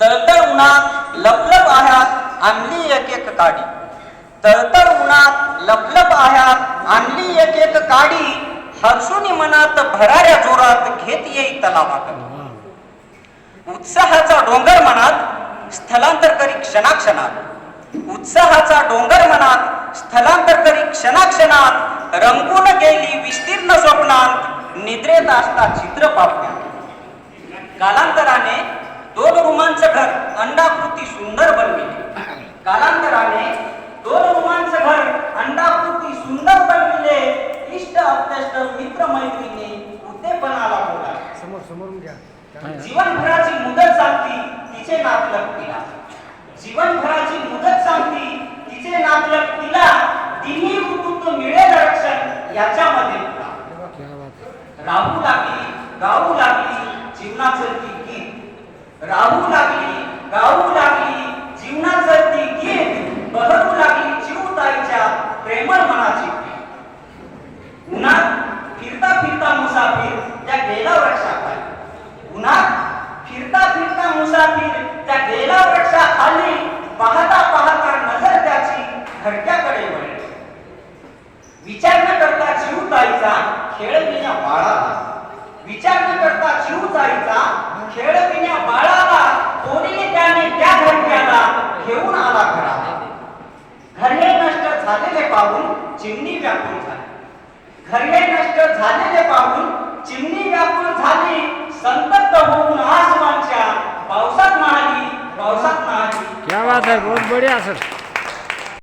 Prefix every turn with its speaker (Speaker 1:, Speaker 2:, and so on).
Speaker 1: तळतळ उन्हात लपलप आह्यात आणली एक एक काडी. तळतळ उन्हात लपलप आह्यात आणली एक एक काडी. हर्षुनी मनात भराऱ्या जोरात घेत येई तलावाकडे. उत्साहाचा डोंगर मनात स्थलांतर करी क्षणाक्षणात. उत्साहाचा डोंगर मनात स्थलांतर करी क्षणाक्षणात. रंगून गेली विस्तीर्ण स्वप्नात निद्रेत असता चित्र पापण्या कालांतराने दोन रुमांचं घर अंडाकृती सुंदर बनविले कालांतराने दोन रुमांचं घर अंडाकृती सुंदर बनविले इष्ट अत्यष्ट मित्र मैत्रिणी उद्देपणाला बोला.
Speaker 2: समोर समोरून घ्या.
Speaker 1: जीवनभराची मुदत सांगती तिचे नातलग तिला. जीवनभराची मुदत सांगती तिचे नातलग तिला. तिन्ही ऋतूत मिळेल रक्षण याच्यामध्ये. राहू लागली गाऊ लागली जीवनाचं राहू लागली गाऊ लागली जीवनाचं ती गीत बहरू लागली जीवताईच्या प्रेमळ मनाची उन्हात फिरता फिरता मुसाफिर त्या गेला वृक्षाखाली उन्हात फिरता फिरता मुसाफिर त्या गेला वृक्षाखाली पाहता पाहता नजर त्याची खडक्याकडे वळली. विचार न करता जीव जायचा खेळविण्या बाळाला. विचार न करता जीव जायचा खेळविण्या बाळा पाहून चिमणी व्यापून झाली. घरले नष्ट झालेले पाहून चिमणी व्यापून झाली संतप्त होऊन आसमानच्या पावसात म्हणाली पावसात म्हणाली
Speaker 2: क्या बात है बहुत बढ़िया सर.